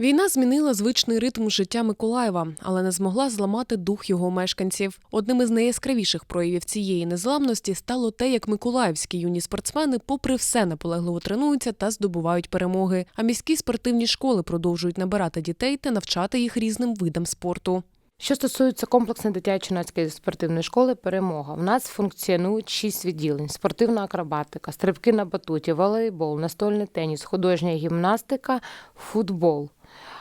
Війна змінила звичний ритм життя Миколаєва, але не змогла зламати дух його мешканців. Одним із найяскравіших проявів цієї незламності стало те, як миколаївські юні спортсмени, попри все, наполегливо тренуються та здобувають перемоги. А міські спортивні школи продовжують набирати дітей та навчати їх різним видам спорту. Що стосується комплексної дитячо-юнацької спортивної школи Перемога, в нас функціонують шість відділень: спортивна акробатика, стрибки на батуті, волейбол, настольний теніс, художня гімнастика, футбол.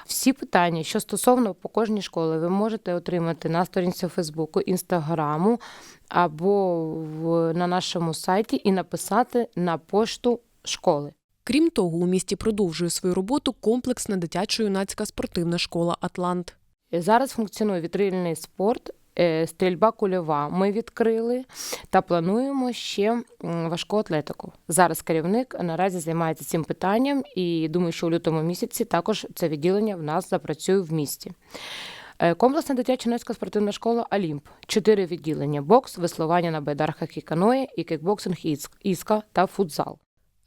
Всі питання, що стосовно по кожній школі, ви можете отримати на сторінці Фейсбуку, Інстаграму або в, на нашому сайті і написати на пошту школи. Крім того, у місті продовжує свою роботу комплексна дитячо-юнацька спортивна школа Атлант. Зараз функціонує вітрильний спорт, стрільба кульова. Ми відкрили та плануємо ще важку атлетику. Зараз керівник наразі займається цим питанням, і думаю, що у лютому місяці також це відділення в нас запрацює в місті. Е, Комплексна дитяча юнацька спортивна школа Олімп. Чотири відділення: бокс, веслування на байдарках і каное, і кікбоксинг, іск- іска та футзал.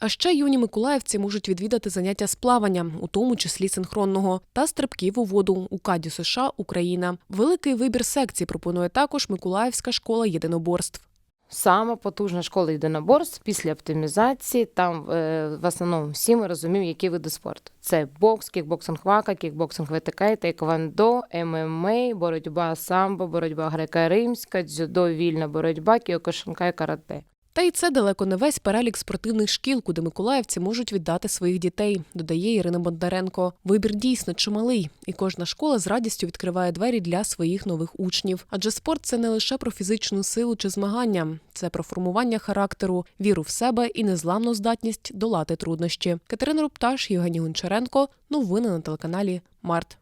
А ще юні миколаївці можуть відвідати заняття з плавання, у тому числі синхронного, та стрибків у воду у Каді США Україна. Великий вибір секцій пропонує також Миколаївська школа єдиноборств. Сама потужна школа єдиноборств після оптимізації. Там е, в основному всі ми розуміємо, які види спорту. Це бокс, кікбоксинг вака, кікбоксинг ВТК, тейквондо, ММА, боротьба самбо, боротьба греко-римська, дзюдо, вільна боротьба, кіокошинка і карате. Та й це далеко не весь перелік спортивних шкіл, куди миколаївці можуть віддати своїх дітей, додає Ірина Бондаренко. Вибір дійсно чималий, і кожна школа з радістю відкриває двері для своїх нових учнів. Адже спорт це не лише про фізичну силу чи змагання, це про формування характеру, віру в себе і незламну здатність долати труднощі. Катерина Рупташ, Євгеній Гончаренко. Новини на телеканалі Март.